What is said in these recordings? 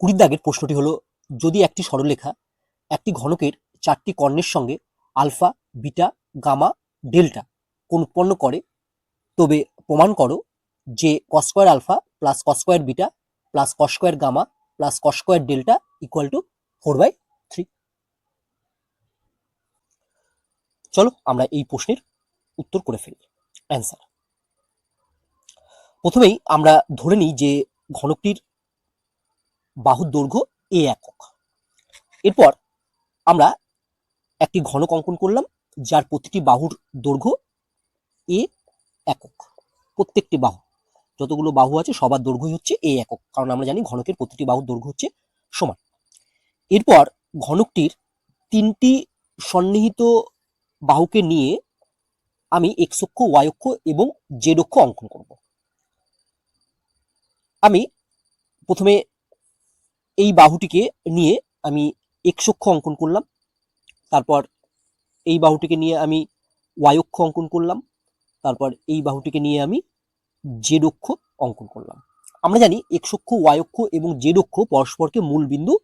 কুড়ি দাগের প্রশ্নটি হলো, যদি একটি সরলরেখা একটি ঘনকের চারটি কর্ণের সঙ্গে আলফা, বিটা, গামা, ডেল্টা কোন উৎপন্ন করে, তবে প্রমাণ করো যে cos square alpha plus cos square beta plus cos square gamma plus cos square delta equal to four by three চলো আমরা এই প্রশ্নের উত্তর করে ফেলি। অ্যান্সার প্রথমেই আমরা ধরে নিই যে ঘনকটির বাহুর দৈর্ঘ্য এ একক। এরপর আমরা একটি ঘনক অঙ্কন করলাম, যার প্রতিটি বাহুর দৈর্ঘ্য এ একক, প্রত্যেকটি বাহু। যতগুলো বাহু আছে, সবার দৈর্ঘ্যই হচ্ছে এ একক, কারণ আমরা জানি ঘনকের প্রতিটি বাহুর দৈর্ঘ্য হচ্ছে সমান। এরপর ঘনকটির তিনটি সন্নিহিত বাহুকে নিয়ে আমি এক্স অক্ষ, ওয়াই অক্ষ এবং জেড অক্ষ অঙ্কন করব। আমি প্রথমে এই বাহুটিকে নিয়ে আমি এক্স অক্ষ অঙ্কন করলাম। তারপর এই বাহুটিকে নিয়ে আমি ওয়াই অক্ষ অঙ্কন করলাম। তারপর এই বাহুটিকে নিয়ে আমি জেড অক্ষ অঙ্কন করলাম। আমরা জানি এক্স অক্ষ ওয়াই অক্ষ এবং জেড অক্ষ পরস্পরকে মূল বিন্দু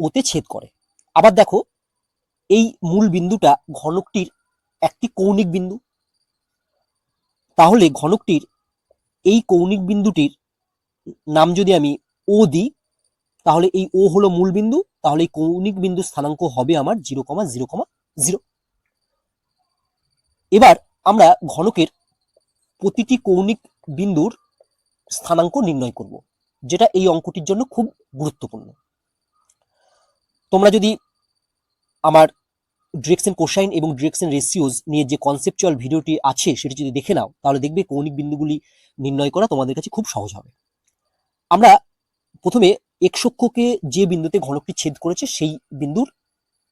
ওতে ছেদ করে। আবার দেখো, এই মূল বিন্দুটা ঘনকটির একটি কৌণিক বিন্দু। তাহলে ঘনকটির এই কৌণিক বিন্দুটির নাম যদি আমি ও দিই তাহলে এই ও হলো মূল বিন্দু, তাহলে এই কৌণিক বিন্দু স্থানাঙ্ক হবে আমার zero comma zero comma zero. এবার আমরা ঘনকের প্রতিটি কৌণিক বিন্দুর স্থানাঙ্ক নির্ণয় করব, যেটা এই অঙ্কটির জন্য খুব গুরুত্বপূর্ণ। তোমরা যদি আমার ডিরেকশন কোসাইন এবং ডিরেকশন রেশিওজ নিয়ে যে কনসেপচুয়াল ভিডিওটি আছে সেটি যদি দেখে নাও, তাহলে দেখবে কৌণিক বিন্দুগুলি নির্ণয় করা তোমাদের কাছে খুব সহজ হবে। আমরা প্রথমে এক্সক্ষকে যে বিন্দুতে ঘনকটি ছেদ করেছে, সেই বিন্দুর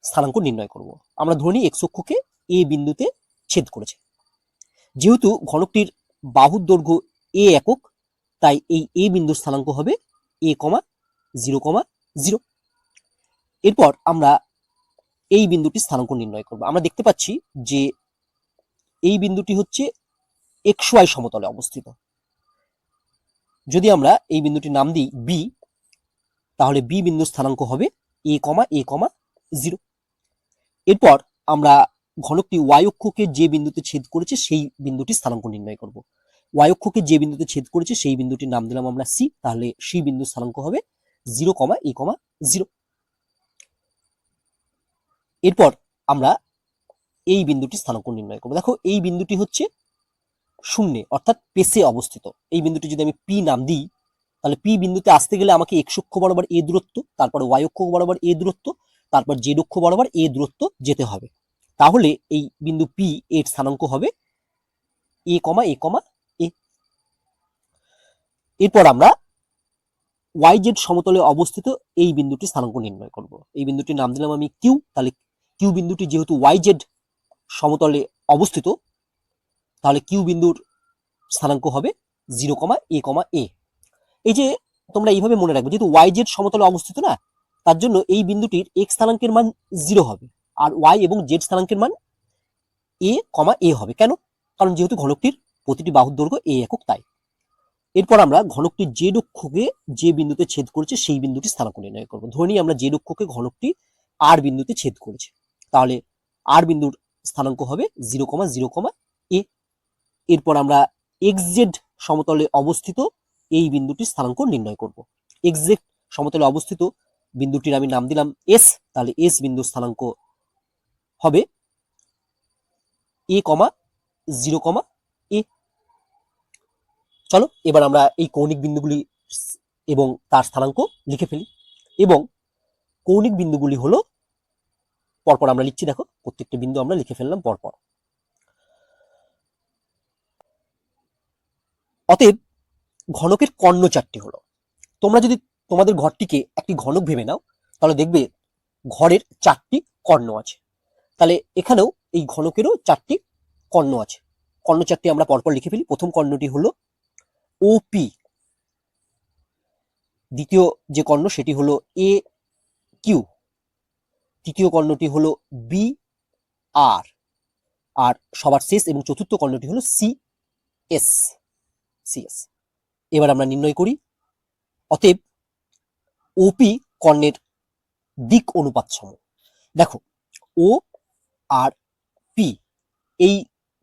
স্থানাঙ্ক নির্ণয় করব। আমরা ধরে নিই এক্সক্ষকে এ বিন্দুতে ছেদ করেছে। যেহেতু ঘনকটির বাহুর দৈর্ঘ্য এ একক, তাই এই এ বিন্দুর স্থানাঙ্ক হবে এ কমা জিরো কমা জিরো। এরপর আমরা এই বিন্দুটি স্থানাঙ্ক নির্ণয় করব। আমরা দেখতে পাচ্ছি যে এই বিন্দুটি হচ্ছে এক্স ওয়াই সমতলে অবস্থিত। যদি আমরা এই বিন্দুটির নাম দিই বি তাহলে বি বিন্দু স্থানাঙ্ক হবে এ কমা এ কমা জিরো এরপর আমরা ঘনকটি ওয়াই অক্ষকে যে বিন্দুতে ছেদ করেছে সেই বিন্দুটির স্থানাঙ্ক নির্ণয় করব। ওয়াই অক্ষকে যে বিন্দুতে ছেদ করেছে সেই বিন্দুটির নাম দিলাম আমরা সি তাহলে সি বিন্দু স্থানাঙ্ক হবে জিরো কমা এ কমা জিরো এরপর আমরা এই বিন্দুটি স্থানাঙ্ক নির্ণয় করব। দেখো এই বিন্দুটি হচ্ছে শূন্যে, অর্থাৎ পেসে অবস্থিত। এই বিন্দুটি যদি আমি পি নাম দিই তাহলে পি বিন্দুতে আসতে গেলে আমাকে এক্স অক্ষ বরাবর এ দূরত্ব, তারপর ওয়াই অক্ষ বরাবর এ দূরত্ব, তারপর জেড অক্ষ বরাবর এ দূরত্ব যেতে হবে। তাহলে এই বিন্দু পি এর স্থানাঙ্ক হবে এ কমা এ কমা এ এরপর আমরা ওয়াই জেড সমতলে অবস্থিত এই বিন্দুটি স্থানাঙ্ক নির্ণয় করব। এই বিন্দুটির নাম দিলাম আমি কিউ তাহলে কিউ বিন্দুটি যেহেতু ওয়াই জেড সমতলে অবস্থিত, তাহলে কিউ বিন্দুর স্থানাঙ্ক হবে জিরো কমা এ কমা এ এই যে তোমরা এইভাবে মনে রাখবে, যেহেতু ওয়াই জেড সমতলে অবস্থিত না, তার জন্য এই বিন্দুটির এক্স স্থানাঙ্কের মান জিরো হবে। আর ওয়াই এবং জেড স্থানাঙ্কের মান এ কমা এ হবে। কেন? কারণ যেহেতু ঘনকটির প্রতিটি বাহুর দৈর্ঘ্য এ একক, তাই। এরপর আমরা ঘনকটির যে অক্ষকে যে বিন্দুতে ছেদ করেছে, সেই বিন্দুটি স্থানাঙ্ক নির্ণয় করব। ধরে নিই আমরা যে অক্ষকে ঘনকটি আর বিন্দুতে ছেদ করেছে। তাহলে আর বিন্দুর স্থানাঙ্ক হবে জিরো কমা জিরো কমা এ এরপর আমরা এক্স জেড সমতলে অবস্থিত এই বিন্দুটির স্থানাঙ্ক নির্ণয় করব। এক্স সমতলে অবস্থিত বিন্দুটির আমি নাম দিলাম এস তাহলে এস বিন্দুর স্থানাঙ্ক হবে এ কমা জিরো কমা এ চলো, এবার আমরা এই কৌণিক বিন্দুগুলি এবং তার স্থানাঙ্ক লিখে ফেলি এবং কৌণিক বিন্দুগুলি হলো পরপর আমরা লিখছি, দেখো, প্রত্যেকটা বিন্দু আমরা লিখে ফেললাম পরপর। অতএব ঘনকের কর্ণ চারটি হলো। তোমরা যদি তোমাদের ঘরটিকে একটি ঘনক ভেবে নাও, তাহলে দেখবে ঘরের চারটি কর্ণ আছে। তাহলে এখানেও এই ঘনকেরও চারটি কর্ণ আছে। কর্ণ চারটি আমরা পরপর লিখে ফেলি। প্রথম কর্ণটি হলো ওপি দ্বিতীয় যে কর্ণ, সেটি হলো এ কিউ তৃতীয় কর্ণটি হলো বি আর আর সবার শেষ এবং চতুর্থ কর্ণটি হলো সি এস সি এস এবার আমরা নির্ণয় করি। অতএব ওপি কর্ণের দিক অনুপাত সম। দেখো ও আর পি এই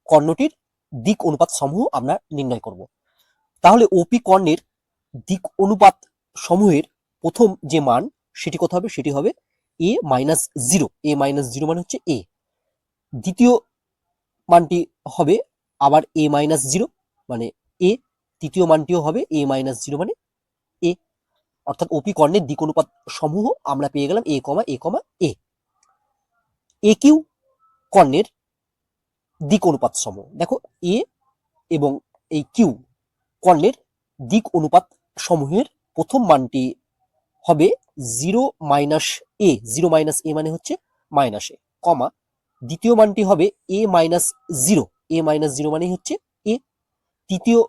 কর্ণটির দিক অনুপাত সমূহ আমরা নির্ণয় করব। তাহলে ওপি কর্ণের দিক অনুপাত সমূহের প্রথম যে মান, সেটি কত হবে? সেটি হবে A minus zero A minus zero মানে হচ্ছে এ দ্বিতীয় মানটি হবে আবার এ মাইনাস জিরো মানে এ তৃতীয় মানটিও হবে এ মাইনাস জিরো মানে এ অর্থাৎ ওপি কর্ণের দিক অনুপাত সমূহ আমরা পেয়ে গেলাম এ কমা এ কমা এ এ কিউ কর্ণের দিক অনুপাত সমূহ। দেখো এ এবং এই কিউ কর্ণের দিক অনুপাত সমূহের প্রথম মানটি হবে zero minus A zero minus A মানে হচ্ছে মাইনাস এ কমা দ্বিতীয় মানটি হবে A minus zero A minus zero মানেই হচ্ছে এ তৃতীয়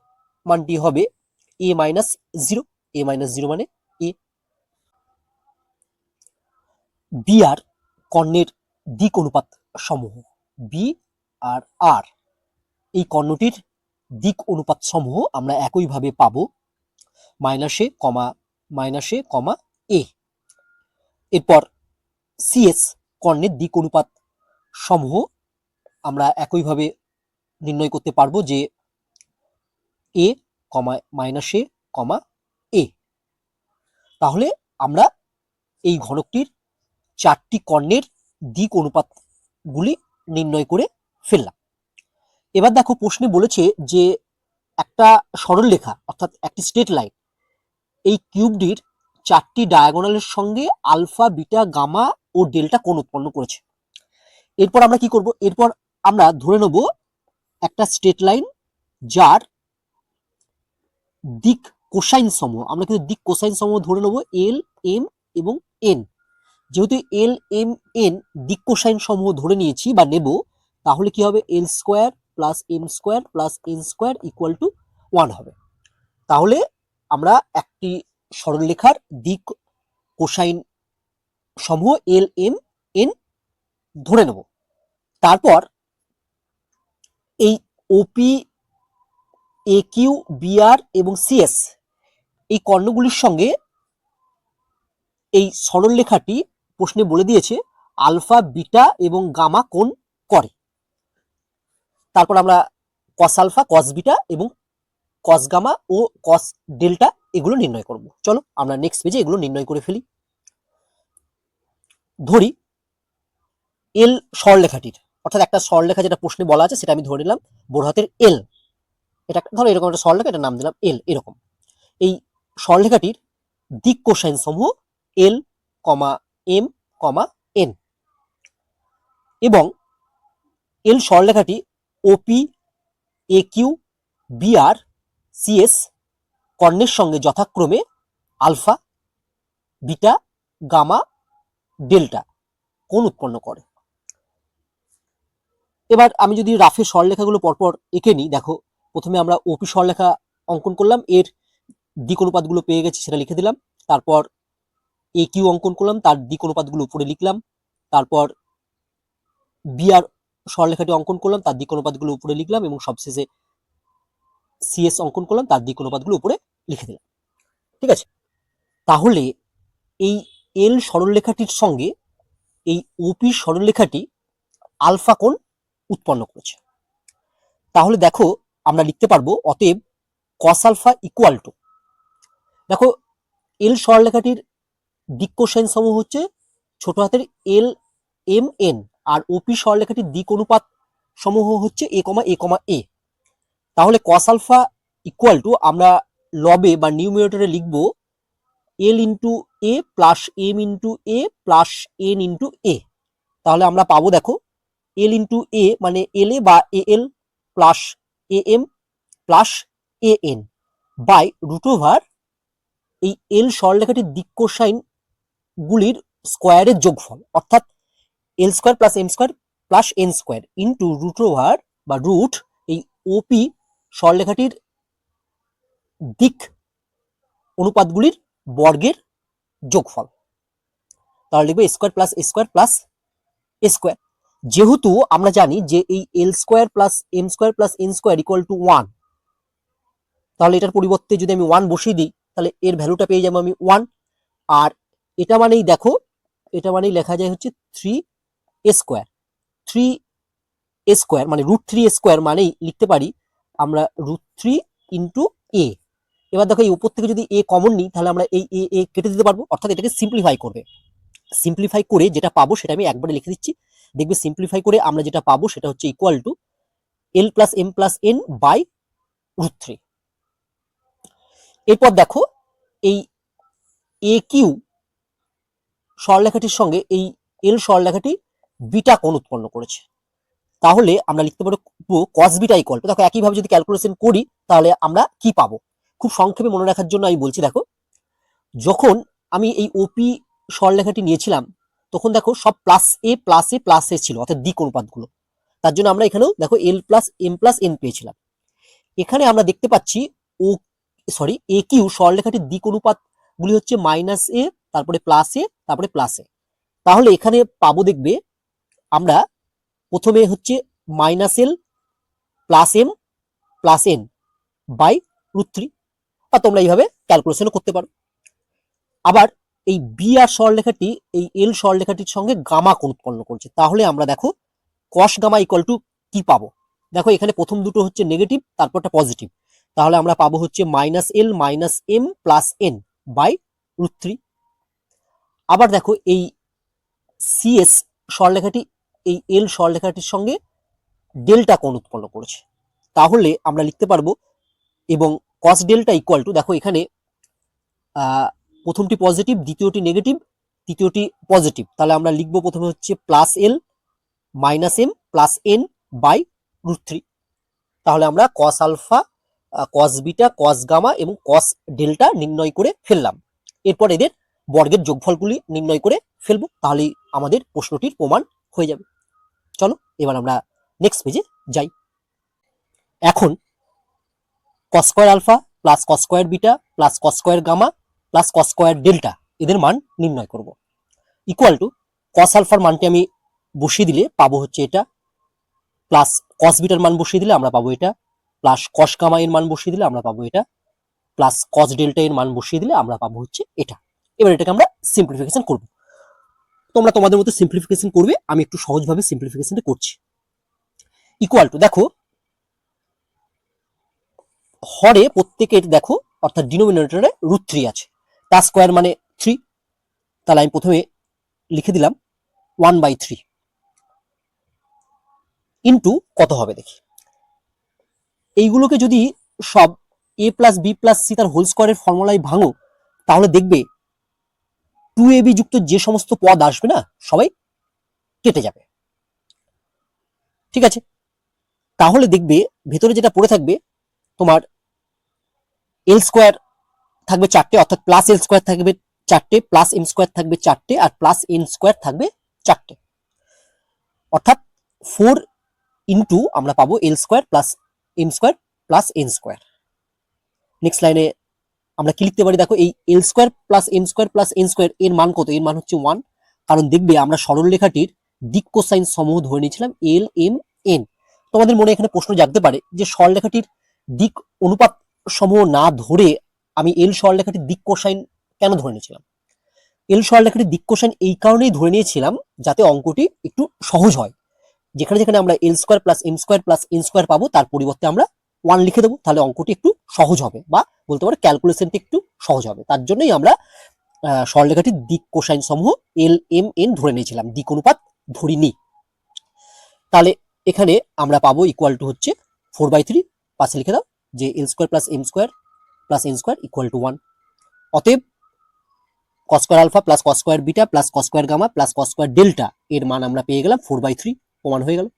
মানটি হবে A minus zero A minus zero মানে এ বি আর কর্ণের দিক অনুপাত সমূহ বি আর আর এই কর্ণটির দিক অনুপাত সমূহ আমরা একইভাবে পাবো মাইনাসে কমা মাইনাসে কমা এ এরপর সিএস কর্ণের দিক অনুপাত সমূহ আমরা একইভাবে নির্ণয় করতে পারব যে এ কমা মাইনাসে কমা এ তাহলে আমরা এই ঘনকটির চারটি কর্ণের দিক অনুপাতগুলি নির্ণয় করে ফেললাম। এবার দেখো প্রশ্নে বলেছে যে একটা সরলরেখা অর্থাৎ একটি স্ট্রেট লাইন এই কিউবটির চারটি ডায়াগোনালের সঙ্গে আলফা বিটা গামা ও ডেল্টা কোণ উৎপন্ন করেছে। এরপর আমরা কি করব? এরপর আমরা ধরে নেব একটা স্ট্রেট লাইন যার দিক কোসাইন সমূহ আমরা কিন্তু দিক কোসাইন সমূহ ধরে নেব এল এম এবং এন যেহেতু এল এম এন দিক কোসাইন সমূহ ধরে নিয়েছি বা নেব, তাহলে কি হবে? L square plus M square plus N square equal to one হবে। তাহলে আমরা একটি সরলরেখার দিক কোসাইন সমূহ এল এম এন ধরে নেব। তারপর এই ওপি এ কিউ বিআর এবং সিএস এই কর্ণগুলির সঙ্গে এই সরলরেখাটি প্রশ্নে বলে দিয়েছে আলফা, বিটা এবং গামা কোণ করে। তারপর আমরা কস আলফা কস বিটা এবং কস গামা ও কস ডেল্টা এগুলো নির্ণয় করব। চলো আমরা নেক্সট পেজে এগুলো নির্ণয় করে ফেলি। ধরি এল সরলরেখাটির, অর্থাৎ একটা সরলরেখা যেটা প্রশ্নে বলা আছে সেটা আমি ধরে নিলাম বড় হাতের এল এটা ধরো এরকম একটা সরলরেখা এটার নাম দিলাম এল এরকম। এই সরলরেখাটির দিক কোসাইন সমূহ এল কমা এম কমা এন এবং এল সরলরেখাটি OP A Q BR CS কর্ণের সঙ্গে যথাক্রমে আলফা, বিটা, গামা, ডেল্টা কোন উৎপন্ন করে। এবার আমি যদি রাফে সরলরেখাগুলো পরপর এঁকে নিই, দেখো প্রথমে আমরা ওপি সরলরেখা অঙ্কন করলাম, এর দিক অনুপাতগুলো পেয়ে গেছি সেটা লিখে দিলাম, তারপর এ কিউ অঙ্কন করলাম, তার দিক অনুপাতগুলো উপরে লিখলাম, তারপর বিআর সরলরেখাটি অঙ্কন করলাম, তার দিক অনুপাতগুলো উপরে লিখলাম এবং সবশেষে সিএস অঙ্কন করলাম, তার দিক অনুপাতগুলো উপরে লিখে দিলাম। ঠিক আছে? তাহলে এই এল সরলরেখাটির সঙ্গে এই ওপি সরলরেখাটি আলফা কোণ উৎপন্ন করেছে। তাহলে দেখো আমরা লিখতে পারব অতএব কস আলফা ইকুয়াল টু দেখো এল সরলরেখাটির দিক কোসাইন সমূহ হচ্ছে ছোট হাতের এল এম এন আর ওপি সরলরেখাটির দিক অনুপাত সমূহ হচ্ছে এ কমা এ কমা এ তাহলে কস আলফা ইকুয়াল টু আমরা লবে বা নিউমিনেটরে লিখব L into A plus M into A plus N into A তাহলে আমরা পাবো দেখো এল ইন্টু এ মানে এল এ বা A L plus A M plus A N by root over এই এল সরলরেখাটির দিক কোসাইন গুলির স্কোয়ারের যোগফল। অর্থাৎ L square plus M square plus N square into root over বা রুট এই ওপি সরলরেখাটির দিক অনুপাতগুলির বর্গের যোগফল। তাহলে লিখব square plus square plus square যেহেতু আমরা জানি যে এই L square plus M square plus N square equal to one তাহলে এটার পরিবর্তে যদি আমি ওয়ান বসিয়ে দিই, তাহলে এর ভ্যালুটা পেয়ে যাব আমি ওয়ান আর এটা মানেই দেখো, এটা মানেই লেখা যায় হচ্ছে three A square three A square মানে রুট থ্রি স্কোয়ার মানেই লিখতে পারি আমরা রুট থ্রি ইন্টু এ এবার দেখো এই উপর থেকে যদি এ কমন নিই, তাহলে আমরা এই এ এ কেটে দিতে পারব, অর্থাৎ এটাকে সিম্পলিফাই করবে। সিম্পলিফাই করে যেটা পাবো সেটা আমি একবারে লিখে দিচ্ছি। দেখবে সিম্পলিফাই করে আমরা যেটা পাবো সেটা হচ্ছে equal to L plus M plus N by root three এরপর দেখো এই এ কিউ সরলেখাটির সঙ্গে এই এল সরলেখাটি বিটা কোণ উৎপন্ন করেছে। তাহলে আমরা লিখতে পারব কস বিটা ইকুয়াল টু দেখো একইভাবে যদি ক্যালকুলেশন করি, তাহলে আমরা কি পাবো? খুব সংক্ষেপে মনে রাখার জন্য আমি বলছি, দেখো, যখন আমি এই ওপি সরলেখাটি নিয়েছিলাম তখন দেখো সব plus A plus A plus A ছিল, অর্থাৎ দিক অনুপাতগুলো। তার জন্য আমরা এখানেও দেখো L plus M plus N পেয়েছিলাম। এখানে আমরা দেখতে পাচ্ছি ও সরি এ কিউ সরলেখাটির দিক অনুপাতগুলি হচ্ছে মাইনাস এ তারপরে প্লাস এ তারপরে প্লাস এ তাহলে এখানে পাবো দেখবে, আমরা প্রথমে হচ্ছে minus L plus M plus N by root three বা তোমরা এইভাবে ক্যালকুলেশনও করতে পারো। আবার এই বি আর সরলেখাটি এই এল সরলেখাটির সঙ্গে গামা কোণ উৎপন্ন করছে। তাহলে আমরা দেখো কস গামা ইকুয়াল টু কি পাবো? দেখো, এখানে প্রথম দুটো হচ্ছে নেগেটিভ তারপরটা পজিটিভ তাহলে আমরা পাবো হচ্ছে minus L minus M plus N by root three আবার দেখো, এই সিএস সরলেখাটি এই এল সরলেখাটির সঙ্গে ডেল্টা কোণ উৎপন্ন করেছে। তাহলে আমরা লিখতে পারব, এবং কস ডেল্টা ইকুয়াল টু দেখো এখানে প্রথমটি পজিটিভ দ্বিতীয়টি নেগেটিভ তৃতীয়টি পজিটিভ তাহলে আমরা লিখব প্রথমে হচ্ছে plus L minus M plus N by root three তাহলে আমরা cos alpha cos beta cos gamma এবং কস ডেল্টা নির্ণয় করে ফেললাম। এরপর এদের বর্গের যোগফলগুলি নির্ণয় করে ফেলব। তাহলেই আমাদের প্রশ্নটির প্রমাণ হয়ে যাবে। চলো, এবার আমরা নেক্সট পেজে যাই। এখন cos square alpha plus cos square beta plus cos square gamma plus cos square delta এদের মান নির্ণয় করব। ইকুয়াল টু কস আলফার মানটি আমি বসিয়ে দিলে পাবো হচ্ছে এটা প্লাস কস বিটার মান বসিয়ে দিলে আমরা পাবো এটা প্লাস কস গামা এর মান বসিয়ে দিলে আমরা পাবো এটা প্লাস কস ডেল্টা এর মান বসিয়ে দিলে আমরা পাবো হচ্ছে এটা। এবার এটাকে আমরা সিম্পলিফিকেশন করব। তোমরা তোমাদের মতো সিম্পলিফিকেশন করবে, আমি একটু সহজভাবে সিম্পলিফিকেশনটা করছি। ইকুয়াল টু দেখো, হরে প্রত্যেকের, দেখো, অর্থাৎ ডিনোমিনেটরে রুট থ্রি আছে। তার স্কোয়ার মানে থ্রি তাহলে আমি প্রথমে লিখে দিলাম ওয়ান বাই থ্রি ইন্টু কত হবে দেখি। এইগুলোকে যদি সব A plus B plus C তার হোল স্কোয়ারের ফর্মুলায় ভাঙো, তাহলে দেখবে টু এ বি যুক্ত যে সমস্ত পদ আসবে না, সবাই কেটে যাবে। ঠিক আছে? তাহলে দেখবে ভেতরে যেটা পড়ে থাকবে, তোমার এল স্কোয়ার থাকবে চারটে, অর্থাৎ প্লাস এল স্কোয়ার থাকবে চারটে প্লাস এম স্কোয়ার থাকবে চারটে, আর প্লাস এন স্কোয়ার থাকবে চারটে। অর্থাৎ ফোর ইন্টু আমরা পাবো L square plus M square plus N square next লাইনে আমরা কি লিখতে পারি? দেখো, এই L square plus M square plus N square এর মান কত? এর মান হচ্ছে ওয়ান কারণ দেখবে আমরা সরল রেখাটির দিক কোসাইন সমূহ ধরে নিয়েছিলাম এল এম এন তোমাদের মনে এখানে প্রশ্ন জাগতে পারে যে সরলরেখাটির দিক অনুপাত সমূহ না ধরে আমি এল সরলরেখাটির দিক কোসাইন কেন ধরে নিয়েছিলাম? এল সরলরেখাটির দিক কোসাইন এই কারণেই ধরে নিয়েছিলাম যাতে অঙ্কটি একটু সহজ হয়। যেখানে যেখানে আমরা L square plus M square plus N square পাবো, তার পরিবর্তে আমরা ওয়ান লিখে দেবো, তাহলে অঙ্কটি একটু সহজ হবে বা বলতে পারো ক্যালকুলেশনটি একটু সহজ হবে। তার জন্যই আমরা সরলরেখাটির দিক কোসাইন সমূহ এল, এম, এন ধরে নিয়েছিলাম, দিক অনুপাত ধরিনি। তাহলে এখানে আমরা পাবো ইকুয়াল টু হচ্ছে ফোর বাই থ্রি পাশে লিখে দাও, যে L square plus M square plus N square equal to one অতএব cos square alpha plus cos square beta plus cos square gamma plus cos square delta এর মান আমরা পেয়ে গেলাম ফোর বাই থ্রি প্রমাণ হয়ে গেল।